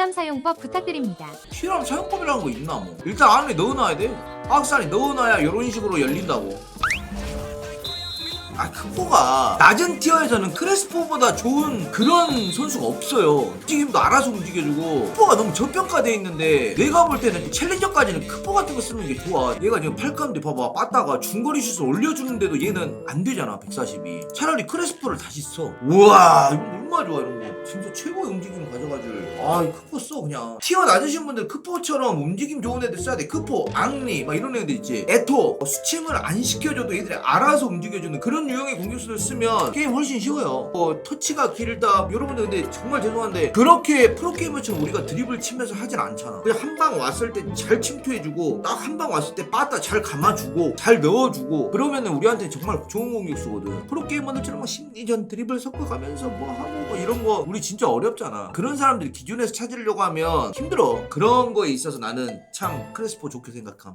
티람 사용법 부탁드립니다. 티람 사용법이라는 거 있나 뭐? 일단 안에 넣어놔야 돼. 안에 넣어놔야 이런 식으로 열린다고. 아 크포가 낮은 티어에서는 크레스포보다 좋은 그런 선수가 없어요. 움직임도 알아서 움직여주고 크포가 너무 저평가돼 있는데 내가 볼 때는 챌린저까지는 크포 같은 거 쓰는 게 좋아. 얘가 지금 8카인데 봐봐. 빠따가 중거리 슛을 올려주는데도 얘는 안 되잖아 140이. 차라리 크레스포를 다시 써. 우와 얼마나 좋아 이런 거 진짜 최고의 움직임 가져가줄. 아이 크포 써 그냥. 티어 낮으신 분들 크포처럼 움직임 좋은 애들 써야 돼. 크포 앙리 막 이런 애들 있지. 에토 뭐 수침을 안 시켜줘도 얘들이 알아서 움직여주는 그런 유형의 공격수를 쓰면 게임 훨씬 쉬워요. 뭐 터치가 길다. 여러분들 근데 정말 죄송한데 그렇게 프로게이머처럼 우리가 드립을 치면서 하진 않잖아. 그냥 한 방 왔을 때 잘 침투해주고 딱 한 방 왔을 때 빠따 잘 감아주고 잘 넣어주고 그러면은 우리한테 정말 좋은 공격수거든. 프로게이머들처럼 막 심리전 드립을 섞어가면서 뭐 하고 뭐 이런 거 우리 진짜 어렵잖아. 그런 사람들이 기준에서 찾으려고 하면 힘들어. 그런 거에 있어서 나는 참 크레스포 좋게 생각함